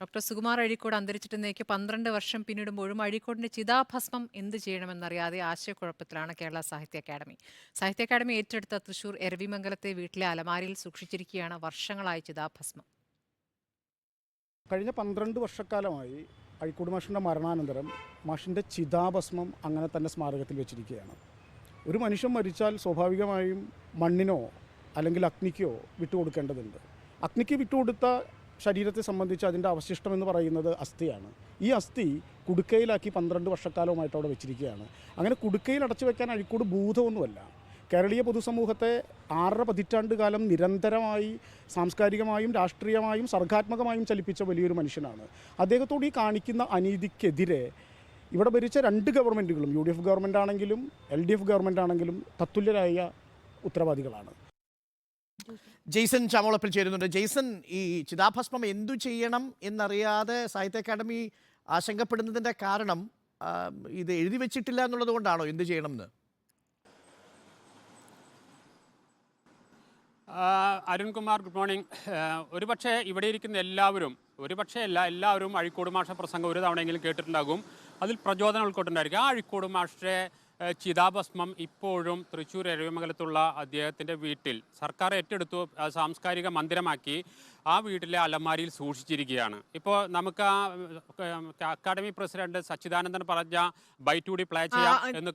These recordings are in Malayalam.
ഡോക്ടർ സുകുമാർ അഴീക്കോട് അന്തരിച്ചിട്ടുന്നേക്ക് പന്ത്രണ്ട് വർഷം പിന്നിടുമ്പോഴും അഴീക്കോടിന്റെ ചിതാഭസ്മം എന്ത് ചെയ്യണമെന്നറിയാതെ ആശയക്കുഴപ്പത്തിലാണ് കേരള സാഹിത്യ അക്കാദമി. സാഹിത്യ അക്കാദമി ഏറ്റെടുത്ത തൃശൂർ എരവിമംഗലത്തെ വീട്ടിലെ അലമാരിയിൽ സൂക്ഷിച്ചിരിക്കുകയാണ് വർഷങ്ങളായി ചിതാഭസ്മം. കഴിഞ്ഞ പന്ത്രണ്ട് വർഷക്കാലമായി അഴിക്കോട് മാഷിന്റെ മരണാനന്തരം മാഷിന്റെ ചിതാഭസ്മം അങ്ങനെ തന്നെ സ്മാരകത്തിൽ വെച്ചിരിക്കുകയാണ്. ഒരു മനുഷ്യൻ മരിച്ചാൽ സ്വാഭാവികമായും മണ്ണിനോ അല്ലെങ്കിൽ അഗ്നിക്കോ വിട്ടുകൊടുക്കേണ്ടതുണ്ട്. അഗ്നിക്ക് വിട്ടുകൊടുത്ത ശരീരത്തെ സംബന്ധിച്ച് അതിന്റെ അവശിഷ്ടം എന്ന് പറയുന്നത് അസ്ഥിയാണ്. ഈ അസ്ഥി കുടുക്കയിലാക്കി പന്ത്രണ്ട് വർഷക്കാലവുമായിട്ട് അവിടെ വെച്ചിരിക്കുകയാണ്. അങ്ങനെ കുടുക്കയിൽ അടച്ചു വെക്കാൻ അഴിക്കോട് ഭൂതമൊന്നുമല്ല കേരളീയ പൊതുസമൂഹത്തെ ആറര പതിറ്റാണ്ട് കാലം നിരന്തരമായി സാംസ്കാരികമായും രാഷ്ട്രീയമായും സർഗാത്മകമായും ചലിപ്പിച്ച വലിയൊരു മനുഷ്യനാണ്. അദ്ദേഹത്തോട് ഈ കാണിക്കുന്ന അനീതിക്കെതിരെ ഇവിടെ ഭരിച്ച രണ്ട് ഗവൺമെന്റുകളും യു ഡി എഫ് ഗവൺമെന്റ് ആണെങ്കിലും എൽ ഡി എഫ് ഗവൺമെന്റ് ആണെങ്കിലും തത്തുല്യരായ ഉത്തരവാദികളാണ്. ജെയ്സൺ ചാമോളപ്പിൽ ചേരുന്നുണ്ട്. ജെയ്സൺ ഈ ചിതാഭസ്മം എന്തു ചെയ്യണം എന്നറിയാതെ സാഹിത്യ അക്കാദമി ആശങ്കപ്പെടുന്നതിന്റെ കാരണം ഇത് എഴുതി വെച്ചിട്ടില്ല എന്നുള്ളത് കൊണ്ടാണോ? എന്ത് ചെയ്യണം എന്ന് അരുൺകുമാർ ഗുഡ് മോർണിംഗ്. ഒരുപക്ഷെ ഇവിടെ ഇരിക്കുന്ന എല്ലാവരും ഒരുപക്ഷെ അല്ല എല്ലാവരും അഴിക്കോട് മാഷ പ്രസംഗം ഒരു തവണയെങ്കിലും കേട്ടിട്ടുണ്ടാകും. അതിൽ പ്രചോദനം ഉൾക്കൊണ്ടുണ്ടായിരിക്കും ആ അഴിക്കോട് ആ, ചിതാഭസ്മം ഇപ്പോഴും തൃശ്ശൂർ എരവിമംഗലത്തുള്ള അദ്ദേഹത്തിന്റെ വീട്ടിൽ സർക്കാർ ഏറ്റെടുത്തു ആ, സാംസ്കാരിക മന്ദിരമാക്കി ആ വീട്ടിലെ അലമാരിയിൽ സൂക്ഷിച്ചിരിക്കുകയാണ്. ഇപ്പോൾ നമുക്ക് ആ അക്കാഡമി അക്കാദമി പ്രസിഡന്റ് സച്ചിദാനന്ദൻ പറഞ്ഞ ബൈറ്റ് കൂടി പ്ലേ ചെയ്യാം എന്ന്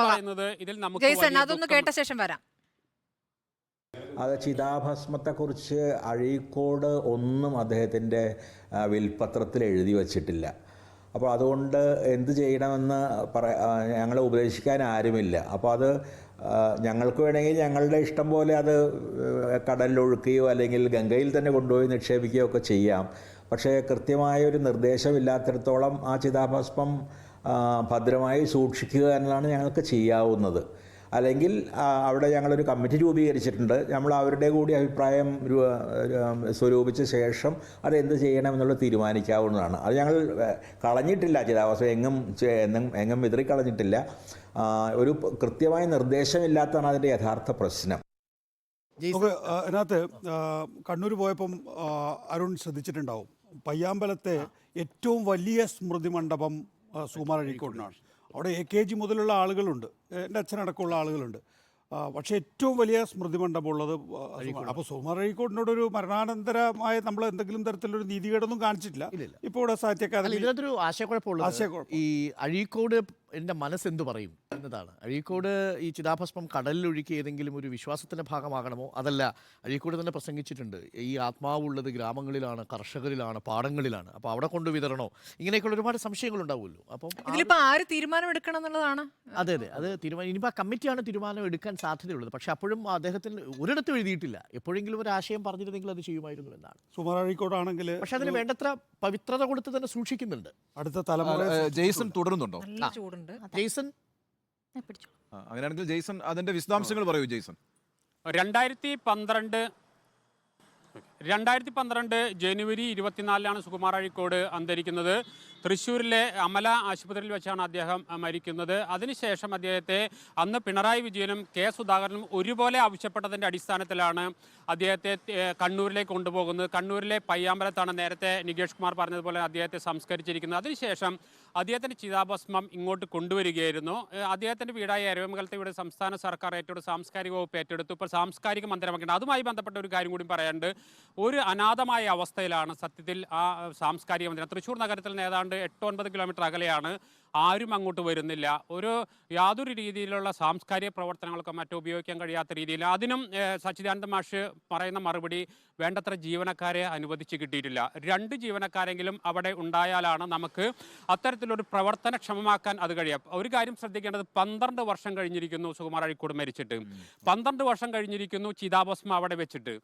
പറയുന്നത് ഇതിൽ നമുക്ക് കേട്ട ശേഷം വരാം. അത് ചിതാഭസ്മത്തെക്കുറിച്ച് അഴീക്കോട് ഒന്നും അദ്ദേഹത്തിന്റെ വിൽപത്രത്തിൽ വിൽപ്പത്രത്തിൽ എഴുതി വച്ചിട്ടില്ല. അപ്പോൾ അതുകൊണ്ട് എന്ത് ചെയ്യണമെന്ന് പറ ഞങ്ങളെ ഉപദേശിക്കാൻ ആരുമില്ല. അപ്പോൾ അത് ഞങ്ങൾക്ക് വേണമെങ്കിൽ ഞങ്ങളുടെ ഇഷ്ടം പോലെ അത് കടലിലൊഴുക്കുകയോ അല്ലെങ്കിൽ ഗംഗയിൽ തന്നെ കൊണ്ടുപോയി നിക്ഷേപിക്കുകയോ ഒക്കെ ചെയ്യാം. പക്ഷേ കൃത്യമായ ഒരു നിർദ്ദേശമില്ലാത്തിടത്തോളം ആ ചിതാഭസ്മം ഭദ്രമായി സൂക്ഷിക്കുക എന്നതാണ് ഞങ്ങൾക്ക് ചെയ്യാവുന്നത്. അല്ലെങ്കിൽ അവിടെ ഞങ്ങളൊരു കമ്മിറ്റി രൂപീകരിച്ചിട്ടുണ്ട്. നമ്മൾ അവരുടെ കൂടി അഭിപ്രായം സ്വരൂപിച്ച ശേഷം അതെന്ത് ചെയ്യണമെന്നുള്ളത് തീരുമാനിക്കാവുന്നതാണ്. അത് ഞങ്ങൾ കളഞ്ഞിട്ടില്ല ചിതാവസ്ഥ എങ്ങും എങ്ങും എങ്ങും വിതറി കളഞ്ഞിട്ടില്ല. ഒരു കൃത്യമായ നിർദ്ദേശമില്ലാത്തതാണ് അതിന്റെ യഥാർത്ഥ പ്രശ്നം. അതിനകത്ത് കണ്ണൂർ പോയപ്പം അരുൺ ശ്രദ്ധിച്ചിട്ടുണ്ടാവും. പയ്യാമ്പലത്തെ ഏറ്റവും വലിയ സ്മൃതി മണ്ഡപം അഴീക്കോടിനാണ്. അവിടെ എ കെ ജി മുതലുള്ള ആളുകളുണ്ട് എന്റെ അച്ഛനടക്കമുള്ള ആളുകളുണ്ട് പക്ഷേ ഏറ്റവും വലിയ സ്മൃതി മണ്ഡപമുള്ളത് അപ്പോൾ സുകുമാർ അഴീക്കോടിനോട് ഒരു മരണാനന്തരമായ നമ്മൾ എന്തെങ്കിലും തരത്തിലൊരു നീതികേടൊന്നും കാണിച്ചിട്ടില്ല. ഇപ്പോൾ ഇവിടെ സാഹിത്യ അക്കാദമി ഇതിനകത്തൊരു ആശയക്കുഴപ്പമുള്ളത് ആശയക്കുഴപ്പം. ഈ അഴീക്കോട് എന്റെ മനസ്സെന്തു പറയും എന്നതാണ്. അഴീക്കോട് ഈ ചിതാഭസ്മം കടലിലൊഴുക്കി ഏതെങ്കിലും ഒരു വിശ്വാസത്തിന്റെ ഭാഗമാകണമോ? അതല്ല അഴീക്കോട് തന്നെ പ്രസംഗിച്ചിട്ടുണ്ട്. ഈ ആത്മാവുള്ളത് ഗ്രാമങ്ങളിലാണ് കർഷകരിലാണ് പാടങ്ങളിലാണ്. അപ്പോൾ അവിടെ കൊണ്ട് വിതരണോ? ഇങ്ങനെയൊക്കെയുള്ള ഒരുപാട് സംശയങ്ങൾ ഉണ്ടാവുമല്ലോ അപ്പം ഇതിലിപ്പോൾ ഇതിലിപ്പോ ആര് തീരുമാനം എടുക്കണം എന്നുള്ളതാണ്? അതെ അതെ. അത് തീരുമാനം ഇനിയിപ്പോൾ ആ കമ്മിറ്റിയാണ് തീരുമാനം എടുക്കാൻ സാധ്യതയുള്ളത്. പക്ഷേ അപ്പോഴും അദ്ദേഹത്തിന് ഒരിടത്തും എഴുതിയിട്ടില്ല. എപ്പോഴെങ്കിലും ഒരു ആശയം പറഞ്ഞിരുന്നെങ്കിൽ അത് ചെയ്യുമായിരുന്നു എന്നാണ്. സുമാർ അഴീക്കോടാണെങ്കിൽ പക്ഷേ അതിന് വേണ്ടത്ര പവിത്രത കൊടുത്ത് തന്നെ സൂക്ഷിക്കുന്നുണ്ട്. അടുത്ത തലമുറ ജെയ്സൺ തുടരുന്നുണ്ടോ? ചൂടുണ്ട് ജെയ്സൺ? ആ, അങ്ങനെയാണെങ്കിൽ ജെയ്സൺ അതിന്റെ വിശദാംശങ്ങൾ പറയൂ ജെയ്സൺ. രണ്ടായിരത്തി പന്ത്രണ്ട് രണ്ടായിരത്തി പന്ത്രണ്ട് ജനുവരി ഇരുപത്തിനാലിലാണ് സുകുമാർ അഴീക്കോട് അന്തരിക്കുന്നത്. തൃശ്ശൂരിലെ അമല ആശുപത്രിയിൽ വെച്ചാണ് അദ്ദേഹം അഹ്, മരിക്കുന്നത്. അതിനുശേഷം അദ്ദേഹത്തെ അന്ന് പിണറായി വിജയനും കെ സുധാകരനും ഒരുപോലെ ആവശ്യപ്പെട്ടതിന്റെ അടിസ്ഥാനത്തിലാണ് അദ്ദേഹത്തെ ഏഹ്, കണ്ണൂരിലേക്ക് കൊണ്ടുപോകുന്നത്. കണ്ണൂരിലെ പയ്യാമ്പലത്താണ് നേരത്തെ നികേഷ് കുമാർ പറഞ്ഞതുപോലെ അദ്ദേഹത്തെ സംസ്കരിച്ചിരിക്കുന്നത്. അതിനുശേഷം അദ്ദേഹത്തിന്റെ ചിതാഭസ്മം ഇങ്ങോട്ട് കൊണ്ടുവരികയായിരുന്നു. അദ്ദേഹത്തിന്റെ വീടായ എരവിമകലത്തെ ഇവിടെ സംസ്ഥാന സർക്കാർ ഏറ്റെടുത്ത് സാംസ്കാരിക വകുപ്പ് ഏറ്റെടുത്തു. ഇപ്പോൾ സാംസ്കാരിക മന്ദിരമാക്കിയിട്ടുണ്ട് അതുമായി ബന്ധപ്പെട്ട ഒരു കാര്യം കൂടി പറയാണ്ട് ഒരു അനാഥമായ അവസ്ഥയിലാണ് സത്യത്തിൽ ആ സാംസ്കാരിക മന്ദിരം. തൃശ്ശൂർ നഗരത്തിൽ നിന്ന് ഏതാണ്ട് എട്ട് ഒൻപത് കിലോമീറ്റർ അകലെയാണ് ആരും അങ്ങോട്ട് വരുന്നില്ല. ഒരു യാതൊരു രീതിയിലുള്ള സാംസ്കാരിക പ്രവർത്തനങ്ങൾക്കോ മറ്റോ ഉപയോഗിക്കാൻ കഴിയാത്ത രീതിയിൽ. അതിനും സച്ചിദാനന്ദ മാഷ് പറയുന്ന മറുപടി വേണ്ടത്ര ജീവനക്കാരെ അനുവദിച്ച് കിട്ടിയിട്ടില്ല. രണ്ട് ജീവനക്കാരെങ്കിലും അവിടെ ഉണ്ടായാലാണ് നമുക്ക് അത്തരത്തിലൊരു പ്രവർത്തനക്ഷമമാക്കാൻ അത് കഴിയാം ഒരു കാര്യം ശ്രദ്ധിക്കേണ്ടത് പന്ത്രണ്ട് വർഷം കഴിഞ്ഞിരിക്കുന്നു സുകുമാർ അഴിക്കോട് മരിച്ചിട്ട്. പന്ത്രണ്ട് വർഷം കഴിഞ്ഞിരിക്കുന്നു ചിതാഭസ്മ അവിടെ വെച്ചിട്ട്.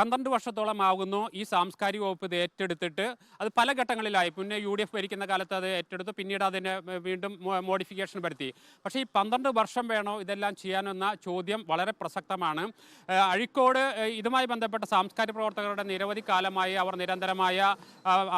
പന്ത്രണ്ട് വർഷത്തോളം ആകുന്നു ഈ സാംസ്കാരിക വകുപ്പ് ഇത് ഏറ്റെടുത്തിട്ട്. അത് പല ഘട്ടങ്ങളിലായി. പിന്നെ യു ഡി എഫ് ഭരിക്കുന്ന കാലത്ത് അത് ഏറ്റെടുത്തു. പിന്നീട് അതിനെ ഏഹ്, വീണ്ടും മോഡിഫിക്കേഷൻ വരുത്തി. പക്ഷേ ഈ പന്ത്രണ്ട് വർഷം വേണോ ഇതെല്ലാം ചെയ്യാനെന്ന ചോദ്യം വളരെ പ്രസക്തമാണ്. അഴിക്കോട് ഇതുമായി ബന്ധപ്പെട്ട സാംസ്കാരിക പ്രവർത്തകരുടെ നിരവധി കാലമായി അവർ നിരന്തരമായ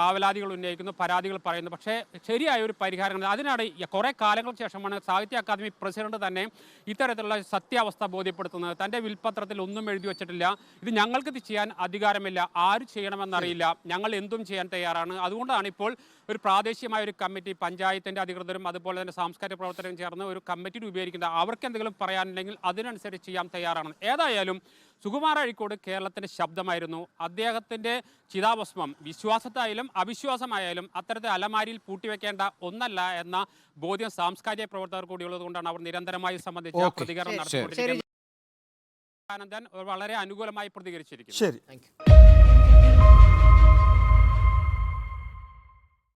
ആവലാതികൾ ഉന്നയിക്കുന്നു പരാതികൾ പറയുന്നു. പക്ഷേ ശരിയായ ഒരു പരിഹാരം അതിനാണ് കുറേ കാലങ്ങൾക്ക് ശേഷമാണ് സാഹിത്യ അക്കാദമി പ്രസിഡന്റ് തന്നെ ഇത്തരത്തിലുള്ള സത്യാവസ്ഥ ബോധ്യപ്പെടുത്തുന്നത്. തന്റെ വിൽപത്രത്തിൽ ഒന്നും എഴുതി വെച്ചിട്ടില്ല. ഇത് ഞങ്ങൾക്ക് ഇത് ചെയ്യാൻ അധികാരമില്ല. ആര് ചെയ്യണമെന്നറിയില്ല. ഞങ്ങൾ എന്തും ചെയ്യാൻ തയ്യാറാണ്. അതുകൊണ്ടാണ് ഇപ്പോൾ ഒരു പ്രാദേശികമായ ഒരു കമ്മിറ്റി പഞ്ചായത്തിന്റെ അധികൃതരും അതുപോലെ തന്നെ സാംസ്കാരിക പ്രവർത്തകരും ചേർന്ന് ഒരു കമ്മിറ്റി രൂപീകരിക്കുന്നത് അവർക്ക് എന്തെങ്കിലും പറയാനുണ്ടെങ്കിൽ അതിനനുസരിച്ച് ചെയ്യാൻ തയ്യാറാണ്. ഏതായാലും സുകുമാർ അഴിക്കോട് കേരളത്തിന്റെ ശബ്ദമായിരുന്നു. അദ്ദേഹത്തിന്റെ ചിതാഭസ്മം വിശ്വാസത്തായാലും അവിശ്വാസമായാലും അത്തരത്തിൽ അലമാരിയിൽ പൂട്ടിവെക്കേണ്ട ഒന്നല്ല എന്ന ബോധ്യം സാംസ്കാരിക പ്രവർത്തകർ കൂടിയുള്ളത് കൊണ്ടാണ് അവർ നിരന്തരമായി സംബന്ധിച്ച. പ്രതികരണം. നടത്തിക്കൊണ്ടിരിക്കുന്നത്. ആനന്ദൻ വളരെ അനുകൂലമായി പ്രതികരിച്ചിരിക്കുന്നു. ശരി. Thank you